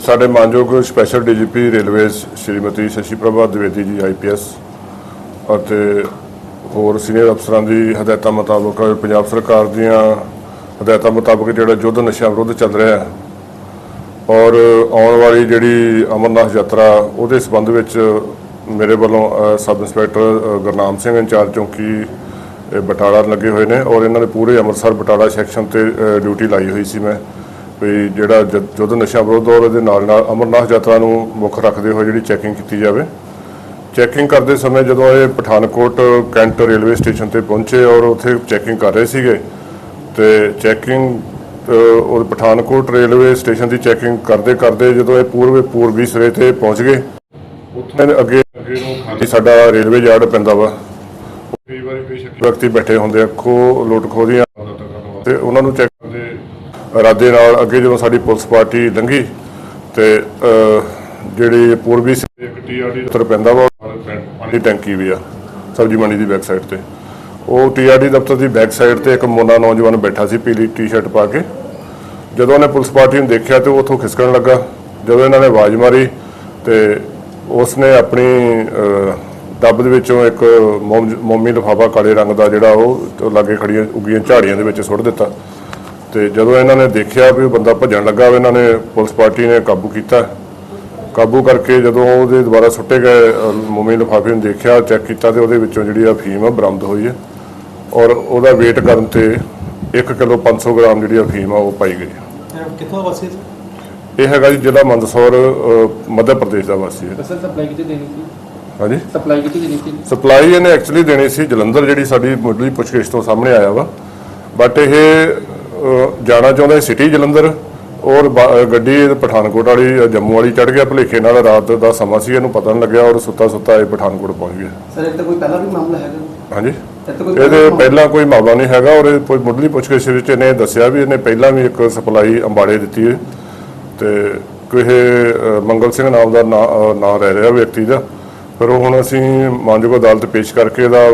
ਸਾਡੇ ਮਾਨਯੋਗ special DGP railways Shrimati Shashi Prabha Dwivedi ji IPS ਅਤੇ ਹੋਰ ਸੀਨੀਅਰ ਅਫਸਰਾਂ ਦੀ ਹਦਾਇਤਾਂ ਮੁਤਾਬਕ ਪੰਜਾਬ ਸਰਕਾਰ ਦੀਆਂ ਹਦਾਇਤਾਂ ਮੁਤਾਬਕ ਜਿਹੜਾ ਯੁੱਧ ਨਸ਼ਾ ਵਿਰੁੱਧ ਚੱਲ ਰਿਹਾ ਹੈ ਔਰ ਆਉਣ ਵਾਲੀ ਜਿਹੜੀ ਅਮਰਨਾਥ ਯਾਤਰਾ, ਉਹਦੇ ਸਬੰਧ ਵਿੱਚ ਮੇਰੇ ਵੱਲੋਂ sub inspector Gurnam Singh in charge ਚੌਂਕੀ ਇਹ ਬਟਾਲਾ ਲੱਗੇ ਹੋਏ ਨੇ ਔਰ ਇਹਨਾਂ ਦੇ ਪੂਰੇ ਅੰਮ੍ਰਿਤਸਰ ਬਟਾਲਾ ਸੈਕਸ਼ਨ ਤੇ ਡਿਊਟੀ ਲਾਈ ਹੋਈ ਸੀ ਮੈਂ। ਵੀ ਜਿਹੜਾ ਜ- ਯੁੱਧ ਨਸ਼ਾ ਵਿਰੁੱਧ ਔਰ ਇਹਦੇ ਨਾਲ ਨਾਲ ਅਮਰਨਾਥ ਯਾਤਰਾ ਨੂੰ ਮੁੱਖ ਰੱਖਦੇ ਹੋਏ ਜਿਹੜੀ ਚੈਕਿੰਗ ਕੀਤੀ ਜਾਵੇ। ਚੈਕਿੰਗ ਕਰਦੇ ਸਮੇਂ ਜਦੋਂ ਇਹ ਪਠਾਨਕੋਟ ਕੈਂਟ ਰੇਲਵੇ ਸਟੇਸ਼ਨ ਤੇ ਪਹੁੰਚੇ ਔਰ ਉੱਥੇ ਚੈਕਿੰਗ ਕਰ ਰਹੇ ਸੀਗੇ ਤੇ ਚੈਕਿੰਗ ਉਹ ਪਠਾਨਕੋਟ ਰੇਲਵੇ ਸਟੇਸ਼ਨ ਦੀ ਚੈਕਿੰਗ ਕਰਦੇ ਕਰਦੇ ਜਦੋਂ ਇਹ ਪੂਰਬੀ ਪੂਰਬੀ ਸਿਰੇ ਤੇ ਪਹੁੰਚ ਗਏ ਉੱਥੋਂ ਇਹਨੇ ਖਾਲੀ ਸਾਡਾ ਰੇਲਵੇ ਯਾਰਡ ਪੈਂਦਾ ਵਾ। ਕਈ ਵਾਰੀ ਕੋਈ ਸ਼ੱਕੀ ਵਿਅਕਤੀ ਬੈਠੇ ਹੁੰਦੇ ਆ ਖੋ ਲੁੱਟ ਖੋਹ ਦੀਆਂ। ਤੇ ਉਹਨਾਂ ਨੂੰ ਚੈੱਕ ਕਰਦੇ ਇਰਾਦੇ ਨਾਲ ਅੱਗੇ ਜਦੋਂ ਸਾਡੀ ਪੁਲਿਸ ਪਾਰਟੀ ਲੰਘੀ ਤੇ ਅਹ, ਜਿਹੜੀ ਪੂਰਬੀ ਸਿਰੇ ਇੱਕ ਟੀਆਰਡੀ ਦਫ਼ਤਰ ਪੈਂਦਾ ਵਾ ਪਾਣੀ ਦੀ ਟੈਂਕੀ ਵੀ ਆ ਸਬਜ਼ੀ ਮੰਡੀ ਦੀ ਬੈਕ ਸਾਈਡ ਤੇ। ਉਹ ਟੀਆਰਡੀ ਦਫ਼ਤਰ ਦੀ ਬੈਕ ਸਾਈਡ ਤੇ ਇੱਕ ਮੋਨਾ ਨੌਜਵਾਨ ਬੈਠਾ ਸੀ ਪੀਲੀ ਟੀ-ਸ਼ਰਟ ਪਾ ਕੇ। ਜਦੋਂ ਉਹਨੇ ਪੁਲਿਸ ਪਾਰਟੀ ਨੂੰ ਦੇਖਿਆ ਤੇ ਉਹ ਉੱਥੋਂ ਖਿਸਕਣ ਲੱਗਾ। ਜਦੋਂ ਇਹਨਾਂ ਨੇ ਆਵਾਜ਼ ਮਾਰੀ ਤੇ ਉਸਨੇ ਆਪਣੀ ਅਹ, ਡੱਬ ਦੇ ਵਿੱਚੋਂ ਇੱਕ ਮੋਮ- ਮੋਮੀ ਲਿਫਾਫਾ ਕਾਲੇ ਰੰਗ ਦਾ ਜਿਹੜਾ ਉਹ ਲਾਗੇ ਖੜੀਆਂ ਉੱਗੀਆਂ ਝਾੜੀਆਂ ਦੇ ਵਿੱਚ ਸੁੱਟ ਦਿੱਤਾ। ਤੇ ਜਦੋਂ ਇਹਨਾਂ ਨੇ ਦੇਖਿਆ ਵੀ ਉਹ ਬੰਦਾ ਭੱਜਣ ਲੱਗਾ ਇਹਨਾਂ ਨੇ ਪੁਲਿਸ ਪਾਰਟੀ ਨੇ ਕਾਬੂ ਕੀਤਾ। ਕਾਬੂ ਕਰਕੇ ਜਦੋਂ ਉਹਦੇ ਦੁਬਾਰਾ ਸੁੱਟੇ ਗਏ ਮੋਮੀ ਲਿਫਾਫੇ ਨੂੰ ਦੇਖਿਆ ਚੈੱਕ ਕੀਤਾ ਤੇ ਉਹਦੇ ਵਿੱਚੋਂ ਜਿਹੜੀ ਆ ਫੀਮ ਆ ਬਰਾਮਦ ਹੋਈ ਹੈ ਔਰ ਉਹਦਾ weight ਕਰਨ ਤੇ 1 ਕਿਲੋ 500 ਗ੍ਰਾਮ ਜਿਹੜੀ ਅਫੀਮ ਆ ਉਹ ਪਾਈ ਗਈ। ਕਿੱਥੋਂ ਵਾਸੀ ਇਹ ਹੈਗਾ ਜੀ ਜ਼ਿਲ੍ਹਾ ਮੰਦਸੌਰ ਮੱਧ ਪ੍ਰਦੇਸ਼ ਦਾ ਵਾਸੀ ਹੈ। ਸਰ ਸਪਲਾਈ ਕਿਤੇ ਦੇਣੀ ਸੀ? ਹਾਂਜੀ? ਸਪਲਾਈ ਕਿਤੇ ਦੇਣੀ ਸੀ? ਸਪਲਾਈ ਇਹਨੇ ਐਕਚੁਅਲੀ ਦੇਣੀ ਸੀ ਜਲੰਧਰ ਜਿਹੜੀ ਸਾਡੀ ਮੁੱਢਲੀ ਪੁੱਛਗਿੱਛ ਤੋਂ ਸਾਹਮਣੇ ਆਇਆ ਵਾ। ਬਟ ਇਹ ਜਾਣਾ ਚਾਹੁੰਦਾ ਸਿਟੀ ਜਲੰਧਰ ਔਰ ਬ- ਗੱਡੀ ਇਹ ਪਠਾਨਕੋਟ ਵਾਲੀ ਅ, ਜੰਮੂ ਵਾਲੀ ਚੜ ਗਿਆ ਭੁਲੇਖੇ ਨਾਲ ਰਾਤ ਦਾ ਸਮਾਂ ਸੀ ਇਹਨੂੰ ਪਤਾ ਨਹੀਂ ਲੱਗਿਆ ਔਰ ਸੁੱਤਾ ਸੁੱਤਾ ਇਹ ਪਠਾਨਕੋਟ ਪਹੁੰਚ ਗਿਆ। ਸਰ ਇਹ ਤਾਂ ਕੋਈ ਪਹਿਲਾਂ ਵੀ ਮਾਮਲਾ ਹੈਗਾ? ਹਾਂਜੀ? ਇਹ ਤਾਂ ਕੋਈ ਇਹਦੇ ਪਹਿਲਾਂ ਕੋਈ ਮਾਮਲਾ ਨਹੀਂ ਹੈਗਾ ਔਰ ਇਹ ਕੋਈ ਮੁੱਢਲੀ ਪੁੱਛਗਿੱਛ ਵਿੱਚ ਇਹਨੇ ਦੱਸਿਆ ਵੀ ਇਹਨੇ ਪਹਿਲਾਂ ਵੀ ਇੱਕ ਸਪਲਾਈ ਅੰਬਾੜੇ ਦਿੱਤੀ ਹੈ। ਤੇ ਕਿਸੇ ਮੰਗਲ ਸਿੰਘ ਨਾਮ ਦਾ ਨਾਂ ਨਾਂ ਰਹਿ ਰਿਹਾ ਵਿਅਕਤੀ ਦਾ। ਪਰ ਉਹ ਹੁਣ ਅਸੀਂ ਮਾਨਯੋਗ ਅਦਾਲਤ ਪੇਸ਼ ਕਰਕੇ ਇਹਦਾ